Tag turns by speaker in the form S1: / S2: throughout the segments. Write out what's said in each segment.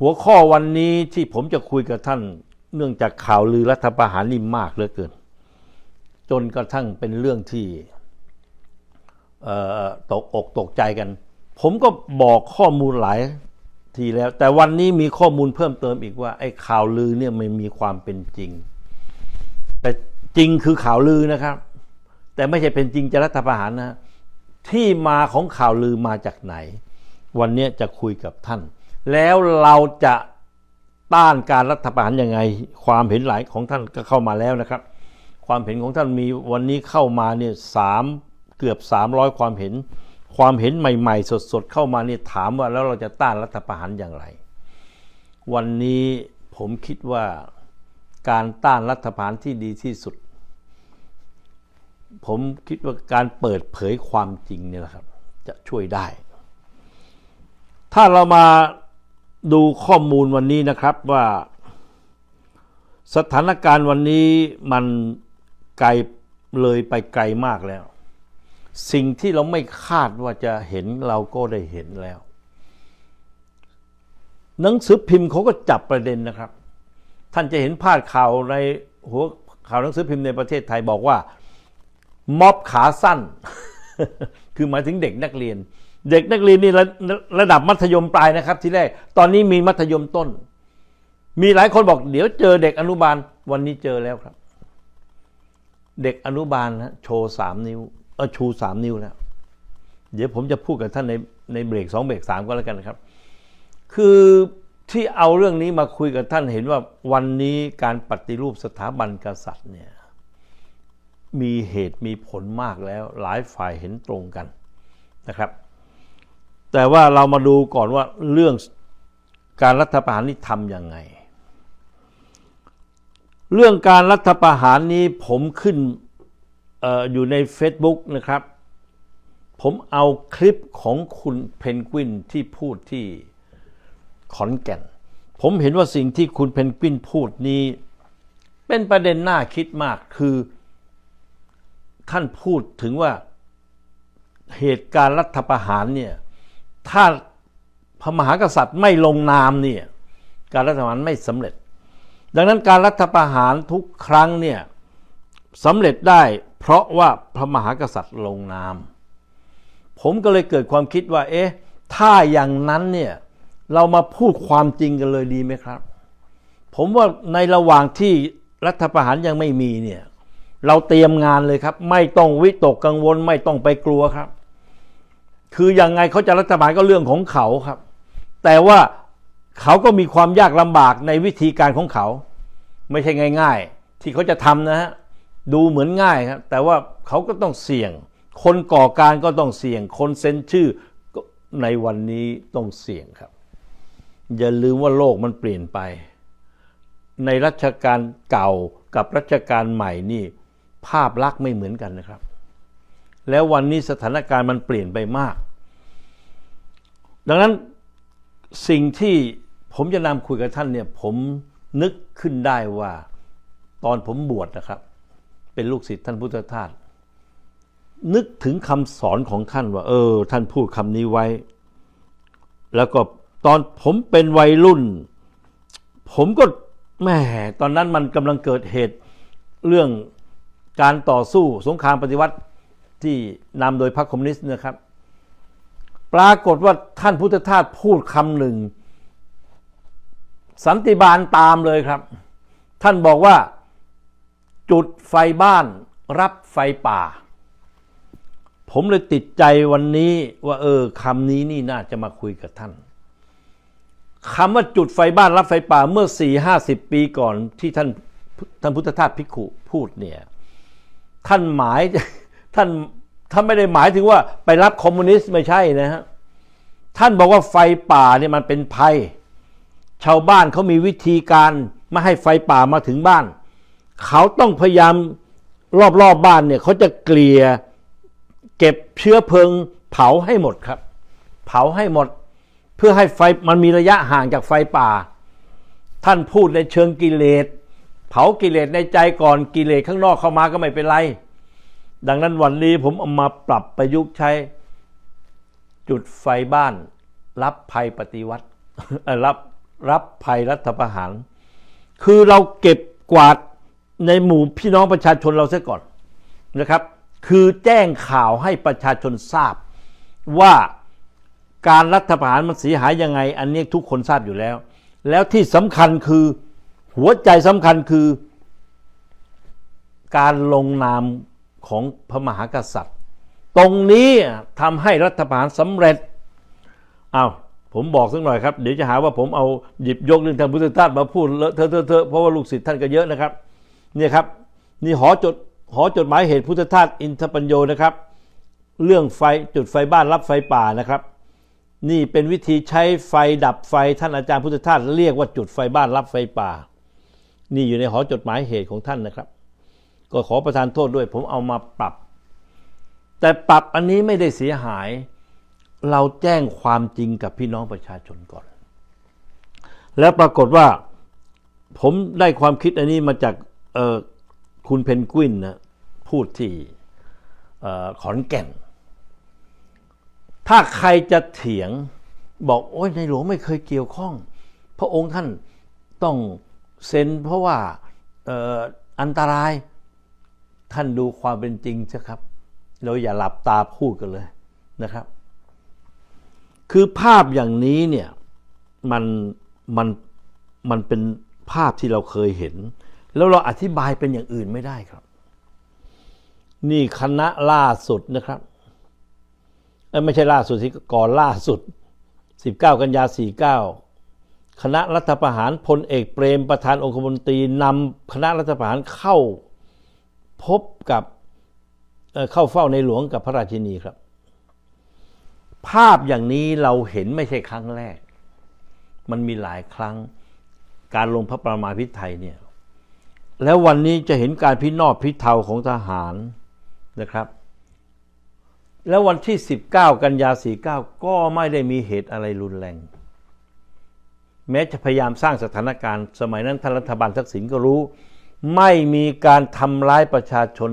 S1: หัวข้อวันนี้ที่ผมจะคุยกับท่าน เนื่องจากข่าวลือรัฐประหารนี่มากเหลือเกิน จนกระทั่งเป็นเรื่องที่ตกอกตกใจกัน ผมก็บอกข้อมูลหลายทีแล้ว แต่วันนี้มีข้อมูลเพิ่มเติมอีกว่าไอ้ข่าวลือเนี่ยไม่มีความเป็นจริง แต่จริงคือข่าวลือนะครับ แต่ไม่ใช่เป็นจริงจะรัฐประหารนะที่มาของข่าวลือมาจากไหน วันนี้จะคุยกับท่าน แล้วเราจะต้านการรัฐประหารยังไง ความเห็นหลายของท่านก็เข้ามาแล้วนะครับ ความเห็นของท่านมีวันนี้เข้ามาเนี่ยสามเกือบ 300 ความเห็น ความเห็นใหม่ ๆ สดๆเข้ามาเนี่ยถามว่าแล้วเราจะต้านรัฐประหารอย่างไร วันนี้ผมคิดว่าการต้านรัฐประหารที่ดีที่สุด ผมคิดว่าการเปิดเผยความจริงเนี่ยแหละครับ จะช่วยได้ ถ้าเรามา ดูข้อมูลวันนี้นะครับว่า สถานการณ์วันนี้มันไกลเลยไปไกลมากแล้ว สิ่งที่เราไม่คาดว่าจะเห็นเราก็ได้เห็นแล้ว หนังสือพิมพ์เขาก็จับประเด็นนะครับ ท่านจะเห็นพาดข่าวในหัวข่าวหนังสือพิมพ์ในประเทศไทยบอกว่า ม็อบขาสั้น คือหมายถึงเด็กนักเรียน เด็กนักเรียนนี่ระระดับมัธยมปลายนะครับ ที่แรก ตอนนี้มีมัธยมต้น มีหลายคนบอก เดี๋ยวเจอเด็กอนุบาล วันนี้เจอแล้วครับ เด็กอนุบาลนะโชว์สามนิ้วเออชูสามนิ้วแล้วเดี๋ยวผมจะพูดกับท่านในในเบรกสองเบรกสามก็แล้วกันนะครับ คือที่เอาเรื่องนี้มาคุยกับท่านเห็นว่าวันนี้การปฏิรูปสถาบันกษัตริย์เนี่ยมีเหตุมีผลมากแล้วหลายฝ่ายเห็นตรงกันนะครับ แต่ว่าเรามาดูก่อนว่าเรื่องการรัฐประหารนี่ทำยังไง เรื่องการรัฐประหารนี้ผมขึ้นอออยู่ใน Facebook นะครับ ผมเอาคลิปของคุณเพนกวินที่พูดที่ขอนแก่น ผมเห็นว่าสิ่งที่คุณเพนกวินพูดนี้ เป็นประเด็นน่าคิดมากคือท่านพูดถึงว่าเหตุการณ์รัฐประหารเนี่ย ถ้าพระมหากษัตริย์ไม่ลงนามเนี่ยการรัฐประหารไม่สำเร็จ ดังนั้นการรัฐประหารทุกครั้งเนี่ยสำเร็จได้ เพราะว่าพระมหากษัตริย์ลงนาม ผมก็เลยเกิดความคิดว่า เอ๊ะถ้าอย่างนั้นเนี่ยเรามาพูดความจริงกันเลยดีไหมครับ ผมว่าในระหว่างที่รัฐประหารยังไม่มีเนี่ยเราเตรียมงานเลยครับ ไม่ต้องวิตกกังวลไม่ต้องไปกลัวครับ คือยังไงเขาจะรัฐประหารก็เรื่องของเขาครับ แต่ว่าเขาก็มีความยากลำบากในวิธีการของเขา ไม่ใช่ง่าย ๆ ที่เขาจะทำนะฮะดูเหมือนง่ายครับแต่ว่าเขาก็ต้องเสี่ยง คนก่อการก็ต้องเสี่ยง คนเซ็นชื่อก็ในวันนี้ต้องเสี่ยงครับ อย่าลืมว่าโลกมันเปลี่ยนไป ในรัชกาลเก่ากับรัชกาลใหม่นี่ ภาพลักษณ์ไม่เหมือนกันนะครับ แล้ววันนี้สถานการณ์มันเปลี่ยนไปมาก ดังนั้นสิ่งที่ผมจะนำคุยกับท่านเนี่ยผมนึกขึ้นได้ว่าตอนผมบวชนะครับ เป็นลูกศิษย์ท่านพุทธทาสนึกถึงคำสอนของท่านว่า เออ ท่านพูดคำนี้ไว้ แล้วก็ตอนผมเป็นวัยรุ่น ผมก็แหม่ตอนนั้นมันกำลังเกิดเหตุเรื่องการต่อสู้สงครามปฏิวัติ ที่นำโดยพรรคคอมมิวนิสต์นะครับ ปรากฏว่าท่านพุทธทาสพูดคำหนึ่ง สันติบาลตามเลยครับ ท่านบอกว่าจุดไฟบ้านรับไฟป่า ผมเลยติดใจวันนี้ว่าเออคำนี้นี่น่าจะมาคุยกับท่านคำว่าจุดไฟบ้านรับไฟป่าเมื่อสี่ห้าสิบปีก่อนที่ท่านท่านพุทธทาสภิกขุพูดเนี่ย ท่านหมาย ท่านท่านไม่ได้หมายถึงว่าไปรับคอมมิวนิสต์ไม่ใช่นะฮะท่านบอกว่าไฟป่าเนี่ยมันเป็นภัย ชาวบ้านเขามีวิธีการไม่ให้ไฟป่ามาถึงบ้าน เขาต้องพยายามรอบๆบบ้านเนี่ยเขาจะเกลี่ยเก็บเชื้อเพลิงเผาให้หมดครับ เผาให้หมด เพื่อให้ไฟมันมีระยะห่างจากไฟป่า ท่านพูดในเชิงกิเลส เผากิเลสในใจก่อนกิเลสข้างนอกเข้ามาก็ไม่เป็นไร ดังนั้นวันนี้ผมเอามาปรับประยุกต์ใช้ จุดไฟบ้าน รับภัยปฏิวัติรับรับภัยรัฐประหาร คือเราเก็บกวาดในหมู่พี่น้องประชาชนเราเสียก่อนนะครับ คือแจ้งข่าวให้ประชาชนทราบ ว่าการรัฐประหารมันเสียหายยังไง อันนี้ทุกคนทราบอยู่แล้ว แล้วที่สำคัญคือหัวใจสำคัญคือ การลงนาม ของพระมหากษัตริย์ ตรงนี้ทำให้รัฐประหารสำเร็จอ้าวผมบอกสักหน่อยครับเดี๋ยวจะหาว่าผมเอาหยิบยกเรื่องทางพุทธทาสมาพูดเลอะเทอะเทอะเทอะเพราะว่าลูกศิษย์ท่านก็เยอะนะครับเนี่ยครับนี่หอจดหอจดหมายเหตุพุทธทาสอินทปัญโยนะครับ เรื่องไฟจุดไฟบ้านรับไฟป่านะครับ นี่เป็นวิธีใช้ไฟดับไฟท่านอาจารย์พุทธทาสเรียกว่าจุดไฟบ้านรับไฟป่า นี่อยู่ในหอจดหมายเหตุของท่านนะครับ ก็ขอประทานโทษด้วย ผมเอามาปรับ แต่ปรับอันนี้ไม่ได้เสียหาย เราแจ้งความจริงกับพี่น้องประชาชนก่อน แล้วปรากฏว่าผมได้ความคิดอันนี้มาจากคุณเพนกวินนะพูดที่ขอนแก่น ถ้าใครจะเถียงบอกโอ้ยในหลวงไม่เคยเกี่ยวข้อง พระองค์ท่านต้องเซ็นเพราะว่าอออันตราย ท่านดูความเป็นจริงใช่ครับ เราอย่าหลับตาพูดกันเลยนะครับ คือภาพอย่างนี้เนี่ยมันมันมันเป็นภาพที่เราเคยเห็น แล้วเราอธิบายเป็นอย่างอื่นไม่ได้ครับ นี่คณะล่าสุดนะครับไม่ใช่ล่าสุดที่ก่อนล่าสุด 19 กันยา 49 คณะรัฐประหารพลเอกเปรมประธานองคมนตรีนำคณะรัฐประหารเข้า พบกับเเข้าเฝ้าในหลวงกับพระราชินีครับ ภาพอย่างนี้เราเห็นไม่ใช่ครั้งแรก มันมีหลายครั้งการลงพระประมาพิไทยเนี่ยแล้ววันนี้จะเห็นการพินอบพิเทาของทหารนะครับ แล้ววันที่ 19 กันยา 49 ก็ไม่ได้มีเหตุอะไรรุนแรง แม้จะพยายามสร้างสถานการณ์ สมัยนั้นท่านรัฐบาลทักษิณก็รู้ ไม่มีการทำร้ายประชาชน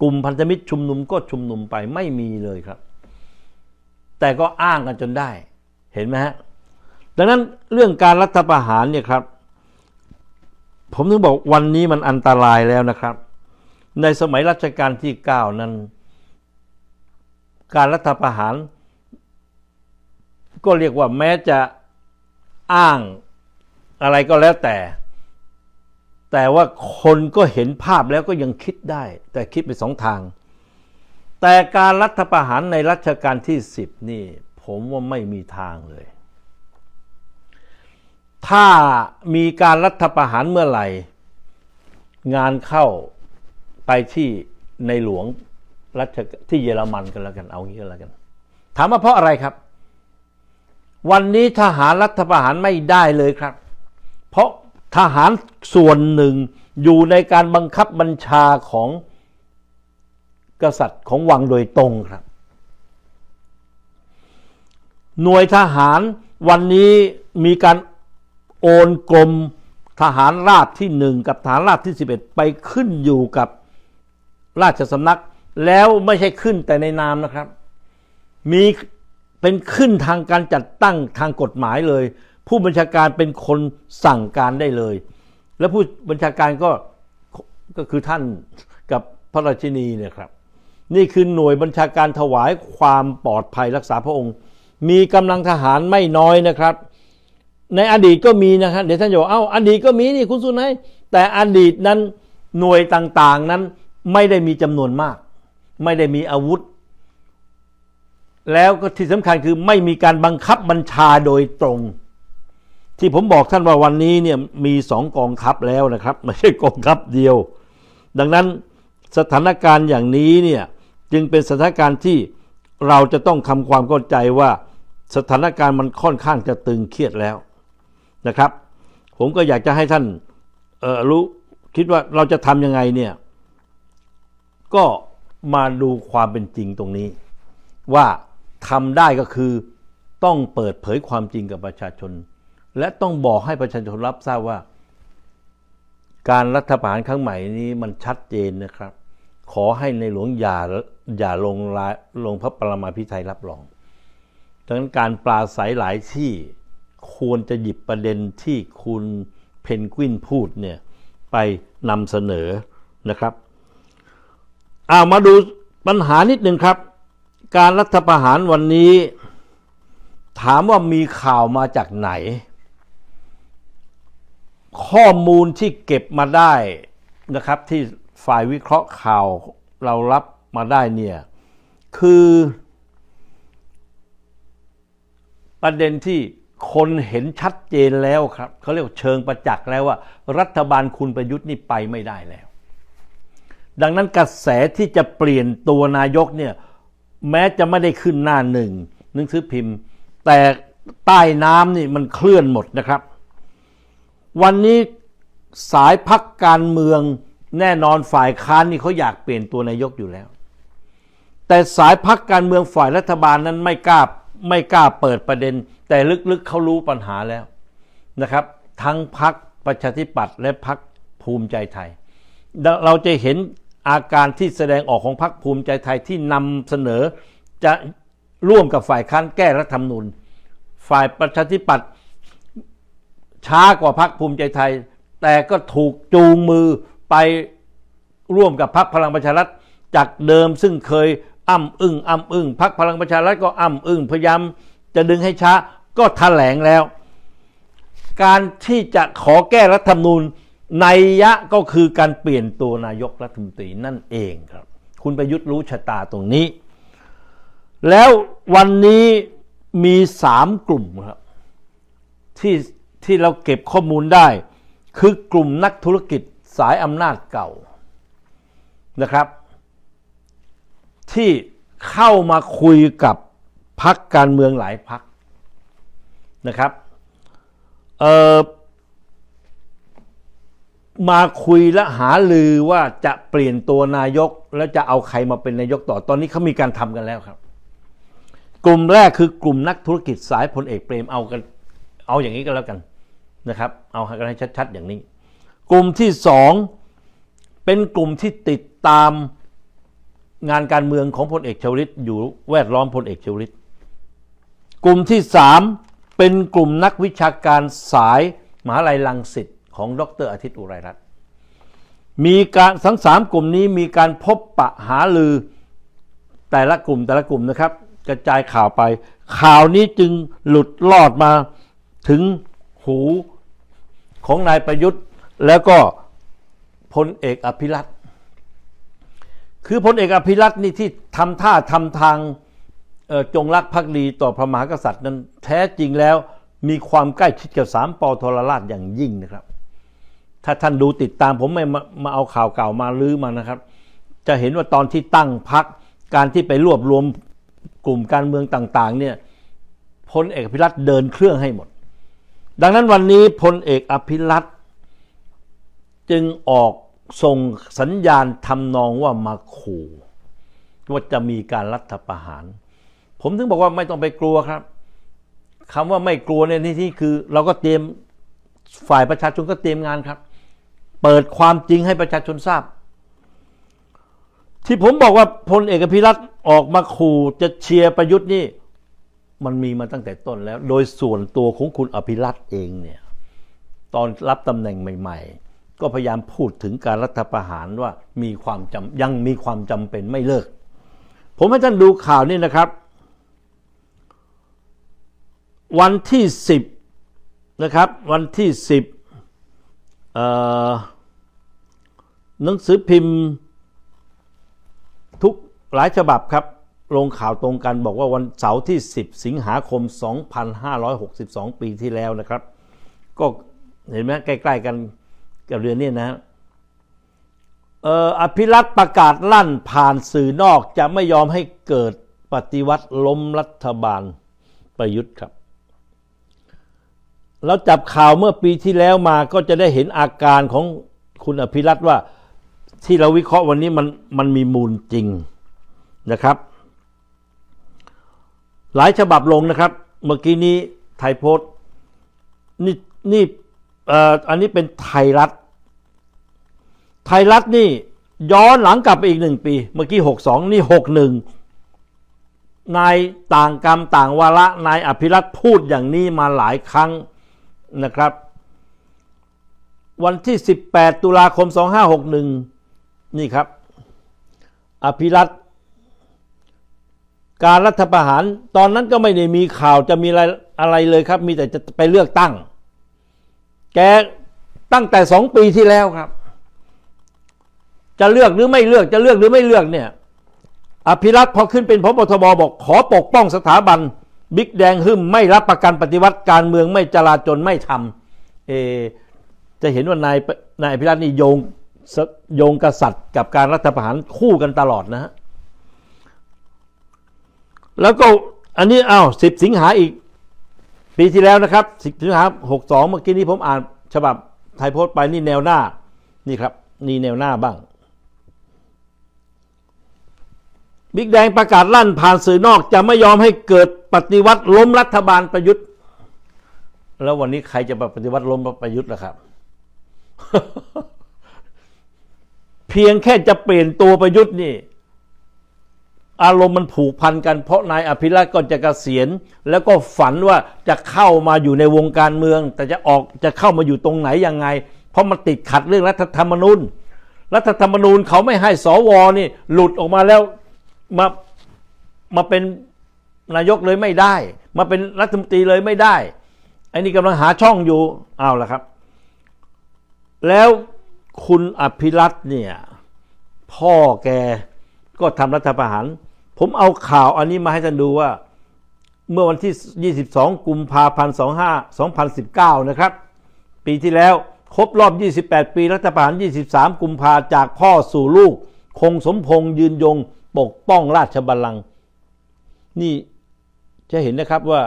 S1: กลุ่มพันธมิตรชุมนุมก็ชุมนุมไปไม่มีเลยครับ แต่ก็อ้างกันจนได้ เห็นไหมฮะดังนั้นเรื่องการรัฐประหารเนี่ยครับ ผมถึงบอกวันนี้มันอันตรายแล้วนะครับ ในสมัยรัชกาลที่ 9 นั้น การรัฐประหาร ก็เรียกว่าแม้จะอ้างอะไรก็แล้วแต่ แต่ว่าคนก็เห็นภาพแล้วก็ยังคิดได้ แต่คิดไปสองทาง แต่การรัฐประหารในรัชกาลที่สิบนี่ ผมว่าไม่มีทางเลย ถ้ามีการรัฐประหารเมื่อไหร่ งานเข้าไปที่ในหลวงรัชที่เยอรมันกันแล้วกันเอางี้กันแล้วกัน ถามว่าเพราะอะไรครับ วันนี้ทหารรัฐประหารไม่ได้เลยครับ เพราะ ทหารส่วนหนึ่งอยู่ในการบังคับบัญชาของกษัตริย์ของวังโดยตรงครับ หน่วยทหารวันนี้มีการโอนกรมทหารราบที่หนึ่งกับทหารราบที่ 11 ไปขึ้นอยู่กับราชสำนัก แล้วไม่ใช่ขึ้นแต่ในนามนะครับ มีเป็นขึ้นทางการจัดตั้งทางกฎหมายเลย ผู้บัญชาการเป็นคนสั่งการได้เลย และผู้บัญชาการก็ก็คือท่านกับพระราชินีเนี่ยครับ นี่คือหน่วยบัญชาการถวายความปลอดภัยรักษาพระองค์ มีกำลังทหารไม่น้อยนะครับ ในอดีตก็มีนะครับเดี๋ยวท่านจะบอกเอ้าอดีตก็มีนี่คุณสุนัยแต่อดีตนั้นหน่วยต่างๆนั้นไม่ได้มีจำนวนมาก ไม่ได้มีอาวุธ แล้วก็ที่สำคัญคือไม่มีการบังคับบัญชาโดยตรง ที่ผมบอกท่านว่าวันนี้เนี่ยมีสองกองทัพแล้วนะครับ ไม่ใช่กองทัพเดียว ดังนั้นสถานการณ์อย่างนี้เนี่ยจึงเป็นสถานการณ์ที่เราจะต้องทำความเข้าใจว่าสถานการณ์มันค่อนข้างจะตึงเครียดแล้วนะครับ ผมก็อยากจะให้ท่านรู้คิดว่าเราจะทำยังไงเนี่ยก็มาดูความเป็นจริงตรงนี้ ว่าทำได้ก็คือต้องเปิดเผยความจริงกับประชาชน และต้องบอกให้ประชาชนรับทราบว่า การรัฐประหารครั้งใหม่นี้มันชัดเจนนะครับ ขอให้ในหลวงอย่าอย่าลงลาลงพระปรมาภิไธยรับรองดังนั้นการปราศัยหลายที่ควรจะหยิบประเด็นที่คุณเพนกวินพูดเนี่ยไปนำเสนอนะครับเอามาดูปัญหานิดหนึ่งครับ การรัฐประหารวันนี้ ถามว่ามีข่าวมาจากไหน ข้อมูลที่เก็บมาได้นะครับ ที่ฝ่ายวิเคราะห์ข่าวเรารับมาได้เนี่ย คือประเด็นที่คนเห็นชัดเจนแล้วครับเขาเรียกเชิงประจักษ์แล้วว่า รัฐบาลคุณประยุทธ์นี่ไปไม่ได้แล้ว ดังนั้นกระแสที่จะเปลี่ยนตัวนายกเนี่ย แม้จะไม่ได้ขึ้นหน้าหนึ่งหนังสือพิมพ์ แต่ใต้น้ำนี่มันเคลื่อนหมดนะครับ วันนี้สายพักการเมืองแน่นอนฝ่ายค้านนี่เขาอยากเปลี่ยนตัวนายกอยู่แล้ว แต่สายพักการเมืองฝ่ายรัฐบาลนั้นไม่กล้าไม่กล้าเปิดประเด็น แต่ลึกๆเขารู้ปัญหาแล้วนะครับ ทั้งพักประชาธิปัตย์และพักภูมิใจไทย เราจะเห็นอาการที่แสดงออกของพรรคภูมิใจไทยที่นำเสนอจะร่วมกับฝ่ายค้านแก้รัฐธรรมนูญฝ่ายประชาธิปัตย์ ช้ากว่าพรรคภูมิใจไทย แต่ก็ถูกจูงมือไปร่วมกับพรรคพลังประชารัฐจากเดิมซึ่งเคยอ้ำอึ้งอ้ำอึ้งพรรคพลังประชารัฐก็อ้ำอึ้งพยายามจะดึงให้ช้าก็แถลงแล้ว การที่จะขอแก้รัฐธรรมนูญในยะก็คือการเปลี่ยนตัวนายกรัฐมนตรีนั่นเองครับ คุณประยุทธ์รู้ชะตาตรงนี้ แล้ววันนี้มีสามกลุ่มครับที่ ที่เราเก็บข้อมูลได้ คือกลุ่มนักธุรกิจสายอำนาจเก่านะครับ ที่เข้ามาคุยกับพักการเมืองหลายพักนะครับมาคุยและหาลือว่าจะเปลี่ยนตัวนายก แล้วจะเอาใครมาเป็นนายกต่อตอนนี้เขามีการทำกันแล้วครับ กลุ่มแรกคือกลุ่มนักธุรกิจสายพลเอกเปรมเอากัน เอาอย่างนี้ก็แล้วกันนะครับ เอาให้ชัดๆ อย่างนี้ กลุ่มที่สองเป็นกลุ่มที่ติดตามงานการเมืองของพลเอกชวลิตอยู่แวดล้อมพลเอกชวลิต กลุ่มที่สามเป็นกลุ่มนักวิชาการสายมหาลัยลังสิตของดรอาทิตย์อุไรรัตน์มีการทั้งสามกลุ่มนี้มีการพบปะหาลือแต่ละกลุ่มแต่ละกลุ่มนะครับ กระจายข่าวไป ข่าวนี้จึงหลุดลอดมา ถึงหูของนายประยุทธ์ แล้วก็พลเอกอภิรัตคือพลเอกอภิรัตน์นี่ที่ทำท่าทำทางจงรักภักดีต่อพระมหากษัตริย์นั้นแท้จริงแล้วมีความใกล้ชิดกับสามปอทรราชอย่างยิ่งนะครับ ถ้าท่านดูติดตามผมไม่มามาเอาข่าวเก่ามาลื้อมานะครับ จะเห็นว่าตอนที่ตั้งพักการที่ไปรวบรวมกลุ่มการเมืองต่าง ๆ เนี่ยพลเอกอภิรัตเดินเครื่องให้หมด ดังนั้นวันนี้พลเอกอภิรัตจึงออกส่งสัญญาณทำนองว่ามาขู่ว่าจะมีการรัฐประหาร ผมถึงบอกว่าไม่ต้องไปกลัวครับคำว่าไม่กลัวเนี่ยที่คือ เราก็เตรียมฝ่ายประชาชนก็เตรียมงานครับ เปิดความจริงให้ประชาชนทราบ ที่ผมบอกว่าพลเอกพิรัตออกมาขู่จะเชียร์ประยุทธ์นี่ มันมีมาตั้งแต่ต้นแล้ว โดยส่วนตัวของคุณอภิรัตน์เองเนี่ยตอนรับตำแหน่งใหม่ ๆ ก็พยายามพูดถึงการรัฐประหารว่ามีความจำยังมีความจำเป็นไม่เลิก ผมให้ท่านดูข่าวนี่นะครับ วันที่ 10 นะครับวันที่ 10หนังสือพิมพ์ทุกหลายฉบับครับ ลงข่าวตรงกันบอกว่าวันเสาร์ที่ 10 สิงหาคม 2562 ปีที่แล้วนะครับ ก็เห็นไหมใกล้ๆกันกับเรือนนี้นะฮะอภิรัตประกาศลั่นผ่านสื่อนอกจะไม่ยอมให้เกิดปฏิวัติล้มรัฐบาลประยุทธ์ครับ เราจับข่าวเมื่อปีที่แล้วมาก็จะได้เห็นอาการของคุณอภิรัตว่าที่เราวิเคราะห์วันนี้มันมันมีมูลจริงนะครับ หลายฉบับลงนะครับ เมื่อกี้นี้ไทยโพสต์นี่นี่อันนี้เป็นไทยรัฐ ไทยรัฐนี่ย้อนหลังกลับไปอีกหนึ่งปี เมื่อกี้หกสองนี่หกหนึ่งนายต่างกรรมต่างวาระนายอภิรัตน์พูดอย่างนี้มาหลายครั้งนะครับ วันที่ 18 ตุลาคม 2561 นี่ครับ อภิรัตน์ การรัฐประหารตอนนั้นก็ไม่ได้มีข่าวจะมีอะไรอะไรเลยครับ มีแต่จะไปเลือกตั้ง แกตั้งแต่สองปีที่แล้วครับ จะเลือกหรือไม่เลือกจะเลือกหรือไม่เลือกเนี่ย อภิรัตพอขึ้นเป็นพบทบบอก ขอปกป้องสถาบัน บิ๊กแดงหึ่มไม่รับประกันปฏิวัติการเมืองไม่จลาจลไม่ทำเอจะเห็นว่านายนายอภิรัตน์นี่โยงโยงกษัตริย์กับการรัฐประหารคู่กันตลอดนะฮะ แล้วก็อันนี้อ้าวสิบสิงหาอีก ปีที่แล้วนะครับสิบสิงหาหกสองเมื่อกี้นี้ผมอ่านฉบับไทยโพสต์ไปนี่แนวหน้า นี่ครับ นี่แนวหน้าบ้างบิ๊กแดงประกาศลั่นผ่านสื่อนอก จะไม่ยอมให้เกิดปฏิวัติล้มรัฐบาลประยุทธ์ แล้ววันนี้ใครจะปฏิวัติล้มประยุทธ์ล่ะครับ เพียงแค่จะเปลี่ยนตัวประยุทธ์นี่ อารมณ์มันผูกพันกันเพราะนายอภิรัตน์ก็จะกะเกษียณแล้วก็ฝันว่าจะเข้ามาอยู่ในวงการเมือง แต่จะออกจะเข้ามาอยู่ตรงไหนยังไง เพราะมันติดขัดเรื่องรัฐธรรมนูญ รัฐธรรมนูญเขาไม่ให้สวนี่หลุดออกมาแล้วมามาเป็นนายกเลยไม่ได้ มาเป็นรัฐมนตรีเลยไม่ได้ไอ้นี่กำลังหาช่องอยู่เอาละครับ แล้วคุณอภิรัตน์เนี่ยพ่อแกก็ทำรัฐประหาร ผมเอาข่าวอันนี้มาให้ท่านดูว่า เมื่อวันที่ 22 กุมภาพันธ์ 25 2019 นะครับ ปีที่แล้วครบรอบ 28 ปีรัฐประหาร 23 กุมภาจากพ่อสู่ลูก คงสมพงษ์ยืนยง ปกป้องราชบัลลังก์นี่จะเห็นนะครับว่า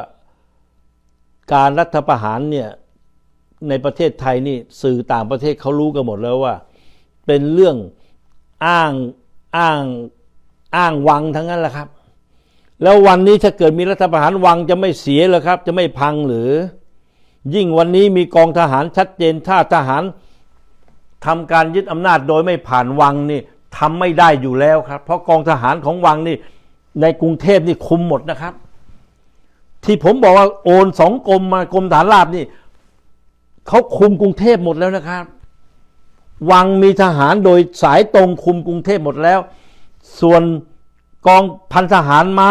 S1: การรัฐประหารเนี่ยในประเทศไทยนี่สื่อต่างประเทศเขารู้กันหมดแล้วว่า เป็นเรื่องอ้างอ้าง อ้างวังทั้งนั้นแหละครับ แล้ววันนี้ถ้าเกิดมีรัฐประหารวังจะไม่เสียหรอครับ จะไม่พังหรือ ยิ่งวันนี้มีกองทหารชัดเจนถ้าทหารทำการยึดอำนาจโดยไม่ผ่านวังนี่ทำไม่ได้อยู่แล้วครับ เพราะกองทหารของวังนี่ในกรุงเทพนี่คุมหมดนะครับ ที่ผมบอกว่าโอนสองกรมมากรมฐานราบนี่เขาคุมกรุงเทพหมดแล้วนะครับ วังมีทหารโดยสายตรงคุมกรุงเทพหมดแล้ว ส่วนกองพันทหารม้า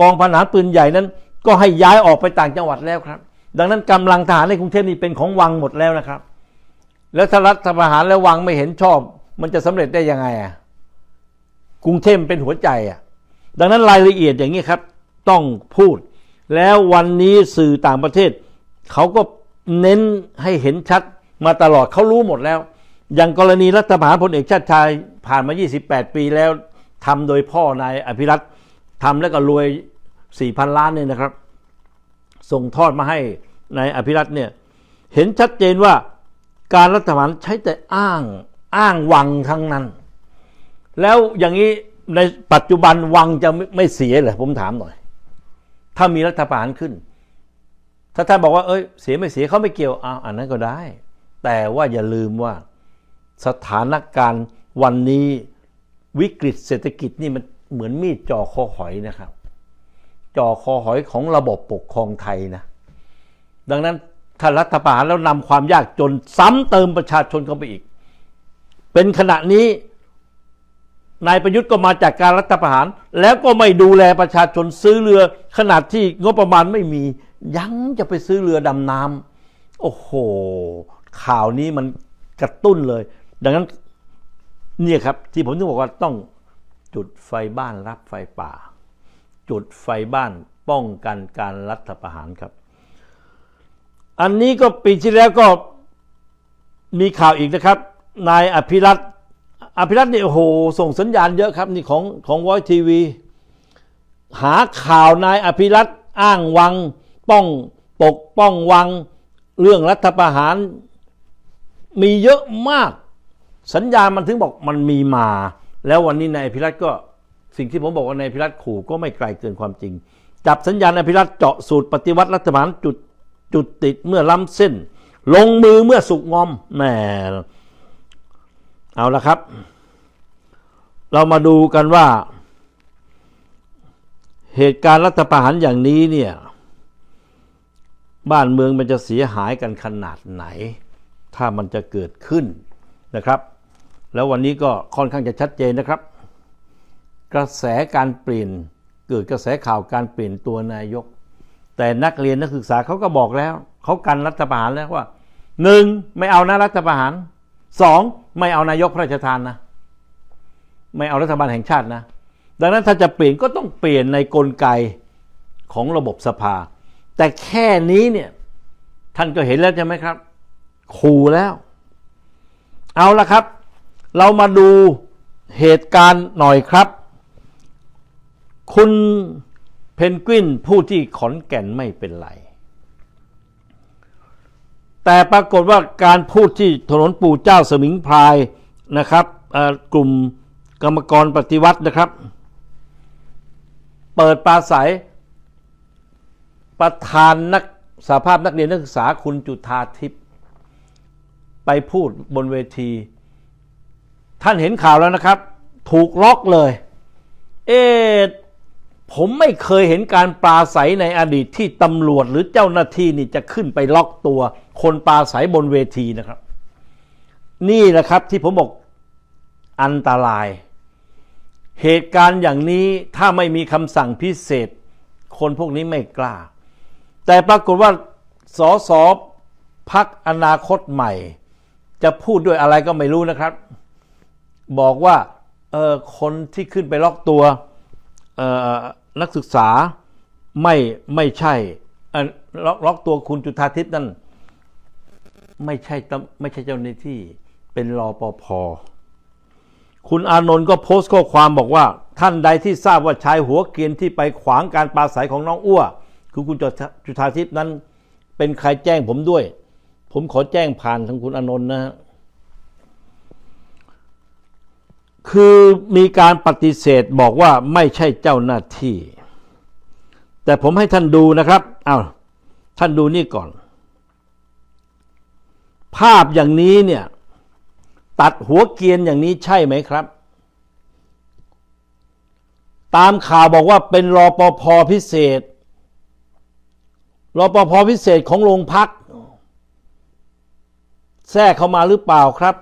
S1: กองพันทหารปืนใหญ่นั้น ก็ให้ย้ายออกไปต่างจังหวัดแล้วครับ ดังนั้นกำลังทหารในกรุงเทพนี่เป็นของวังหมดแล้วนะครับ แล้วถ้ารัฐประหารแล้ววังไม่เห็นชอบ มันจะสำเร็จได้ยังไงอะกรุงเทพเป็นหัวใจอะดังนั้นรายละเอียดอย่างนี้ครับ ต้องพูด แล้ววันนี้สื่อต่างประเทศ เขาก็เน้นให้เห็นชัดมาตลอดเขารู้หมดแล้ว อย่างกรณีรัฐประหารพลเอกชาติชายผ่านมา 28 ปีแล้ว ทำโดยพ่อนายอภิรัตน์ทำแล้วก็รวย4,000ล้านเนี่ยนะครับ ส่งทอดมาให้นายอภิรัตเนี่ยเห็นชัดเจนว่าการรัฐประหารใช้แต่อ้างอ้างวังทั้งนั้น แล้วอย่างนี้ในปัจจุบันวังจะไม่ไม่เสียเหรอผมถามหน่อย ถ้ามีรัฐประหารขึ้น ถ้าท่านบอกว่าเอ้ยเสียไม่เสียเขาไม่เกี่ยวอ้าวอันนั้นก็ได้ แต่ว่าอย่าลืมว่าสถานการณ์วันนี้ วิกฤตเศรษฐกิจนี่มันเหมือนมีดจ่อคอหอยนะครับจ่อคอหอยของระบบปกครองไทยนะ ดังนั้นถ้ารัฐประหารแล้วนำความยากจนซ้ำเติมประชาชนเข้าไปอีก เป็นขณะนี้นายประยุทธ์ก็มาจากการรัฐประหาร แล้วก็ไม่ดูแลประชาชนซื้อเรือ ขนาดที่งบประมาณไม่มี ยังจะไปซื้อเรือดำน้ำโอ้โห ข่าวนี้มันกระตุ้นเลย ดังนั้น เนี่ยครับที่ผมถึงบอกว่าต้องจุดไฟบ้านรับไฟป่า จุดไฟบ้านป้องกันการรัฐประหารครับ อันนี้ก็ปีที่แล้วก็มีข่าวอีกนะครับ นายอภิรัตอภิรัตน์นี่โอ้โหส่งสัญญาณเยอะครับนี่ของของวอยทีวีหาข่าวนายอภิรัตอ้างวังป้องปกป้องวัง เรื่องรัฐประหาร มีเยอะมาก สัญญาณมันถึงบอกมันมีมา แล้ววันนี้นายอภิรัตก็สิ่งที่ผมบอกว่านายอภิรัตขู่ก็ไม่ไกลเกินความจริง จับสัญญาณนายอภิรัตเจาะสูตรปฏิวัติรัฐประหารจุดจุดติดเมื่อล้ำเส้น ลงมือเมื่อสุกงอมแหมเอาละครับ เรามาดูกันว่า เหตุการณ์รัฐประหารอย่างนี้เนี่ยบ้านเมืองมันจะเสียหายกันขนาดไหน ถ้ามันจะเกิดขึ้นนะครับ แล้ววันนี้ก็ค่อนข้างจะชัดเจนนะครับ กระแสการเปลี่ยนเกิดกระแสข่าวการเปลี่ยนตัวนายก แต่นักเรียนนักศึกษาเขาก็บอกแล้ว เขากันรัฐประหารแล้วว่าหนึ่งไม่เอานะรัฐประหารสองไม่เอานายกพระราชทานนะ ไม่เอารัฐบาลแห่งชาตินะ ดังนั้นถ้าจะเปลี่ยนก็ต้องเปลี่ยนในกลไกของระบบสภา แต่แค่นี้เนี่ยท่านก็เห็นแล้วใช่ไหมครับ ขู่แล้ว เอาละครับ เรามาดูเหตุการณ์หน่อยครับ คุณเพนกวินผู้ที่ขอนแก่นไม่เป็นไร แต่ปรากฏว่าการพูดที่ถนนปู่เจ้าสมิงพรายนะครับกลุ่มกรรมกรปฏิวัตินะครับ เปิดปราศัย ประธานนักสาภาพนักเรียนนักศึกษาคุณจุธาทิพย์ไปพูดบนเวที ท่านเห็นข่าวแล้วนะครับ ถูกล็อกเลย เอผมไม่เคยเห็นการปราศัยในอดีตที่ตำรวจหรือเจ้าหน้าที่นี่จะขึ้นไปล็อกตัว คนปราศัยบนเวทีนะครับ นี่แหละครับที่ผมบอกอันตราย เหตุการณ์อย่างนี้ถ้าไม่มีคำสั่งพิเศษ คนพวกนี้ไม่กล้า แต่ปรากฏว่าสอสอพักอนาคตใหม่ จะพูดด้วยอะไรก็ไม่รู้นะครับ บอกว่าเออคนที่ขึ้นไปล็อกตัวเออนักศึกษาไม่ไม่ใช่ล็อกล็อกตัวคุณจุธาทิพย์นั่นไม่ใช่ไม่ใช่เจ้าหน้าที่เป็นรอปภคุณอานนท์ก็โพสต์ข้อความบอกว่า ท่านใดที่ทราบว่าชายหัวเกรียนที่ไปขวางการปราศัยของน้องอ้วคือคุณจุธาทิพย์นั้น เป็นใครแจ้งผมด้วย ผมขอแจ้งผ่านทางคุณอานนท์นะฮะ คือมีการปฏิเสธบอกว่าไม่ใช่เจ้าหน้าที่ แต่ผมให้ท่านดูนะครับอ้าวท่านดูนี่ก่อน ภาพอย่างนี้เนี่ย ตัดหัวเกียนอย่างนี้ใช่ไหมครับ ตามข่าวบอกว่าเป็นรอปภพิเศษรอปภพิเศษของโรงพัก แทรกเข้ามาหรือเปล่าครับ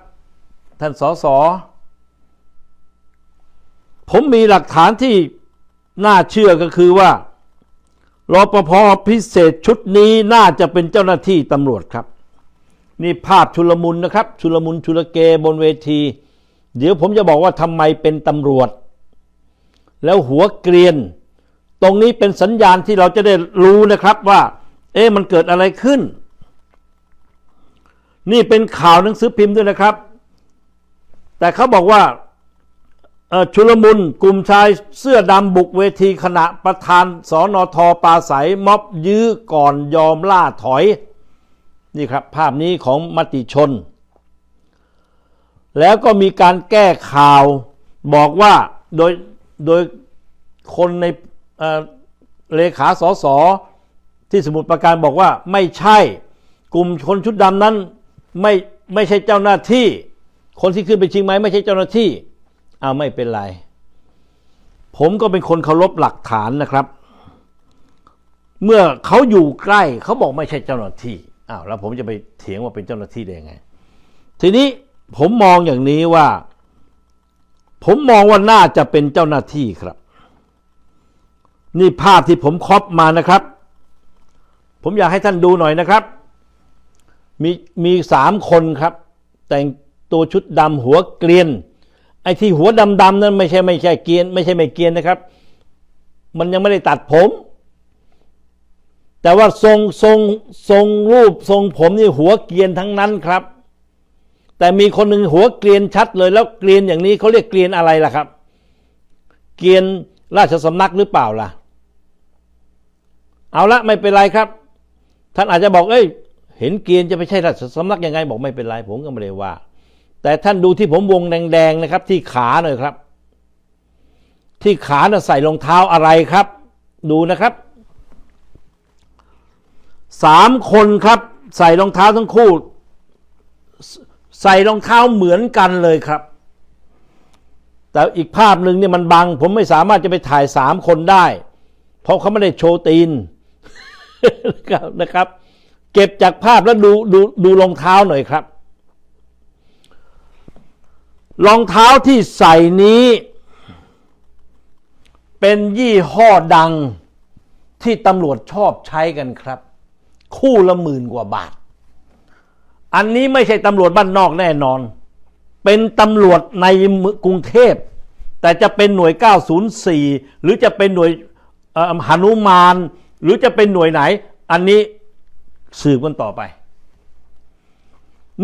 S1: ท่านสส ผมมีหลักฐานที่น่าเชื่อก็คือว่ารปภพิเศษชุดนี้น่าจะเป็นเจ้าหน้าที่ตำรวจครับ นี่ภาพชุลมุนนะครับ ชุลมุนชุลเกบนเวที เดี๋ยวผมจะบอกว่าทำไมเป็นตำรวจ แล้วหัวเกรียน ตรงนี้เป็นสัญญาณที่เราจะได้รู้นะครับว่า เอ๊ะมันเกิดอะไรขึ้น นี่เป็นข่าวหนังสือพิมพ์ด้วยนะครับ แต่เขาบอกว่า ชุลมุนกลุ่มชายเสื้อดำบุกเวทีขณะประธานสอนอทอปาศัยม็อบยื้อก่อนยอมล่าถอย นี่ครับภาพนี้ของมติชน แล้วก็มีการแก้ข่าวบอกว่าโดยโดยคนในเเลขาสอสอที่สมุทรปราการบอกว่าไม่ใช่กลุ่มคนชุดดำนั้นไม่ไม่ใช่เจ้าหน้าที่ คนที่ขึ้นไปชิงไม้ไม่ใช่เจ้าหน้าที่ เอาไม่เป็นไร ผมก็เป็นคนเคารพหลักฐานนะครับ เมื่อเขาอยู่ใกล้เขาบอกไม่ใช่เจ้าหน้าที่อ้าวแล้วผมจะไปเถียงว่าเป็นเจ้าหน้าที่ได้ยังไง ทีนี้ผมมองอย่างนี้ว่า ผมมองว่าน่าจะเป็นเจ้าหน้าที่ครับ นี่ภาพที่ผมครอปมานะครับ ผมอยากให้ท่านดูหน่อยนะครับ มีมีสามคนครับ แต่งตัวชุดดำหัวเกรียน ไอ้ที่หัวดำๆนั้นไม่ใช่ไม่ใช่เกียนไม่ใช่ไม่เกียนนะครับ มันยังไม่ได้ตัดผม แต่ว่าทรงทรงทรงรูปทรงผมนี่หัวเกียนทั้งนั้นครับ แต่มีคนหนึ่งหัวเกรียนชัดเลย แล้วเกรียนอย่างนี้เขาเรียกเกรียนอะไรล่ะครับ เกรียนราชสำนักหรือเปล่าล่ะ เอาละไม่เป็นไรครับ ท่านอาจจะบอกเอ้ย เห็นเกรียนจะไม่ใช่ราชสำนักยังไง บอกไม่เป็นไรผมก็ไม่ได้ว่า แต่ท่านดูที่ผมวงแดงๆนะครับ ที่ขาหน่อยครับ ที่ขาน่ะใส่รองเท้าอะไรครับ ดูนะครับสามคนครับ ใส่รองเท้าทั้งคู่ ใส่รองเท้าเหมือนกันเลยครับ แต่อีกภาพหนึ่งเนี่ยมันบัง ผมไม่สามารถจะไปถ่ายสามคนได้ เพราะเขาไม่ได้โชว์ตีนนะครับ เก็บจากภาพแล้วดูดูดูรองเท้าหน่อยครับ รองเท้าที่ใส่นี้ เป็นยี่ห้อดังที่ตำรวจชอบใช้กันครับ คู่ละหมื่นกว่าบาท อันนี้ไม่ใช่ตำรวจบ้านนอกแน่นอน เป็นตำรวจในกรุงเทพ แต่จะเป็นหน่วย 904 หรือจะเป็นหน่วยหนุมาน หรือจะเป็นหน่วยไหน อันนี้สืบกันต่อไป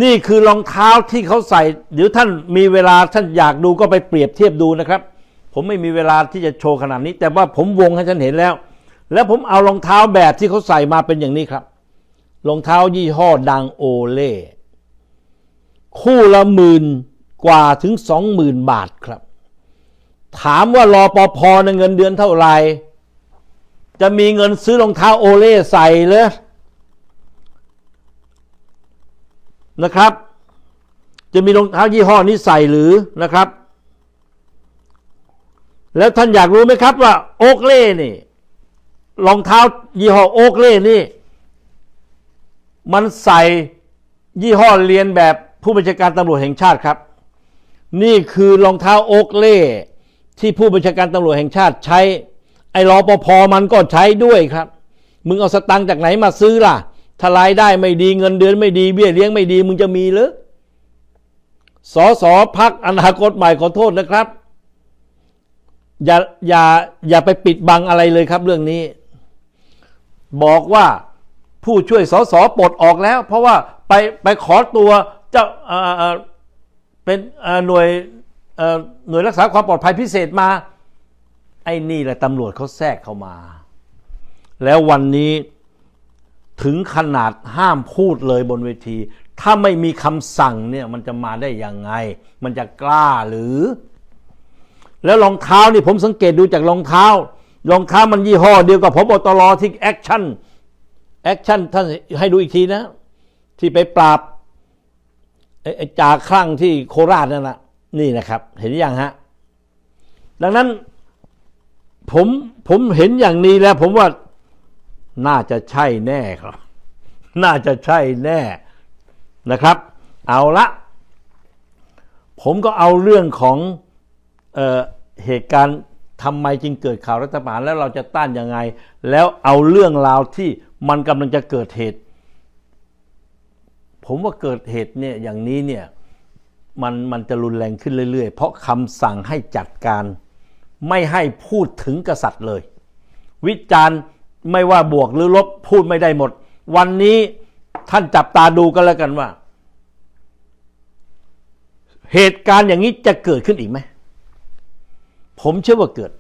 S1: นี่คือรองเท้าที่เขาใส่เดี๋ยวท่านมีเวลาท่านอยากดูก็ไปเปรียบเทียบดูนะครับ ผมไม่มีเวลาที่จะโชว์ขนาดนี้ แต่ว่าผมวงให้ท่านเห็นแล้ว แล้วผมเอารองเท้าแบบที่เขาใส่มาเป็นอย่างนี้ครับรองเท้ายี่ห้อดังโอเล่คู่ละหมื่นกว่าถึงสองหมื่นบาทครับ ถามว่ารอปภในเงินเดือนเท่าไหร่จะมีเงินซื้อรองเท้าโอเล่ใส่เลย นะครับ จะมีรองเท้ายี่ห้อนี้ใส่หรือนะครับ แล้วท่านอยากรู้ไหมครับว่าโอ๊กเล่นี่รองเท้ายี่ห้อโอ๊กเล่นี่ มันใส่ยี่ห้อเรียนแบบผู้บัญชาการตำรวจแห่งชาติครับ นี่คือรองเท้าโอ๊กเล่ที่ผู้บัญชาการตำรวจแห่งชาติใช้ ไอ้รอปภมันก็ใช้ด้วยครับ มึงเอาสตังค์จากไหนมาซื้อล่ะ ถ้ารายได้ไม่ดีเงินเดือนไม่ดีเบี้ยเลี้ยงไม่ดีมึงจะมีหรือสอสอพักอนาคตใหม่ขอโทษนะครับ อย่าอย่าอย่าไปปิดบังอะไรเลยครับเรื่องนี้ บอกว่าผู้ช่วยสสปลดออกแล้ว เพราะว่าไปไปขอตัวเจ้าเออเออเป็นเออหน่วยเออหน่วยรักษาความปลอดภัยพิเศษมา ไอ้นี่แหละตำรวจเขาแทรกเข้ามา แล้ววันนี้ ถึงขนาดห้ามพูดเลยบนเวที ถ้าไม่มีคำสั่งเนี่ยมันจะมาได้ยังไง มันจะกล้าหรือ แล้วรองเท้านี่ผมสังเกตดูจากรองเท้ารองเท้ามันยี่ห้อเดียวกับพบตรที่แอคชั่นแอคชั่นท่านให้ดูอีกทีนะ ที่ไปปราบไอ้ไอ้จ่าคลั่งที่โคราชนั่นนะนี่นะครับ เห็นยังฮะ ดังนั้นผมผมเห็นอย่างนี้แล้ว ผมว่า น่าจะใช่แน่ครับ น่าจะใช่แน่นะครับ เอาละผมก็เอาเรื่องของเออเหตุการณ์ทำไมจึงเกิดข่าวรัฐประหารแล้วเราจะต้านยังไง แล้วเอาเรื่องราวที่มันกำลังจะเกิดเหตุ ผมว่าเกิดเหตุเนี่ยอย่างนี้เนี่ยมันมันจะรุนแรงขึ้นเรื่อย ๆ เพราะคำสั่งให้จัดการ ไม่ให้พูดถึงกษัตริย์เลย วิจารณ์ ไม่ว่าบวกหรือลบพูดไม่ได้หมด วันนี้ท่านจับตาดูกันแล้วกันว่า เหตุการณ์อย่างนี้จะเกิดขึ้นอีกไหม ผมเชื่อว่าเกิด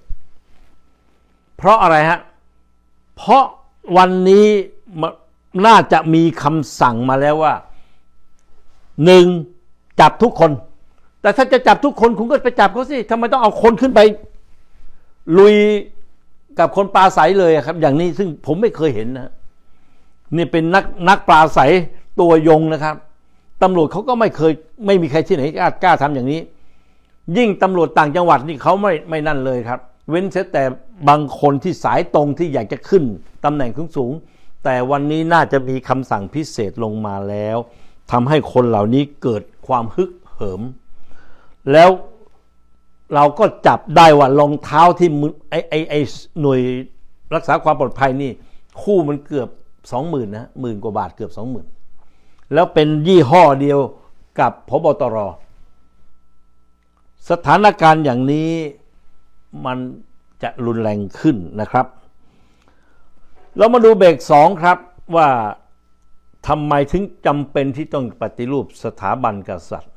S1: เพราะอะไรฮะ เพราะวันนี้น่าจะมีคำสั่งมาแล้วว่าหนึ่งจับทุกคน แต่ถ้าจะจับทุกคนคุณก็ไปจับเขาสิทำไมต้องเอาคนขึ้นไป ลุย กับคนปลาใสเลยครับ อย่างนี้ซึ่งผมไม่เคยเห็นนะนี่เป็นนักนักปลาใสตัวยงนะครับตำรวจเขาก็ไม่เคยไม่มีใครที่ไหนกล้ากล้าทำอย่างนี้ ยิ่งตำรวจต่างจังหวัดนี่เขาไม่ไม่นั่นเลยครับ เว้นเสียแต่บางคนที่สายตรงที่อยากจะขึ้นตำแหน่งสูงแต่วันนี้น่าจะมีคำสั่งพิเศษลงมาแล้วทำให้คนเหล่านี้เกิดความฮึกเหิม แล้ว เราก็จับได้ว่ารองเท้าที่มือไอไอไอหน่วยรักษาความปลอดภัยนี่ คู่มันเกือบสองหมื่นนะหมื่นกว่าบาทเกือบสองหมื่นแล้วเป็นยี่ห้อเดียวกับพบตร สถานการณ์อย่างนี้มันจะรุนแรงขึ้นนะครับ เรามาดูเบรกสองครับว่าทำไมถึงจำเป็นที่ต้องปฏิรูปสถาบันกษัตริย์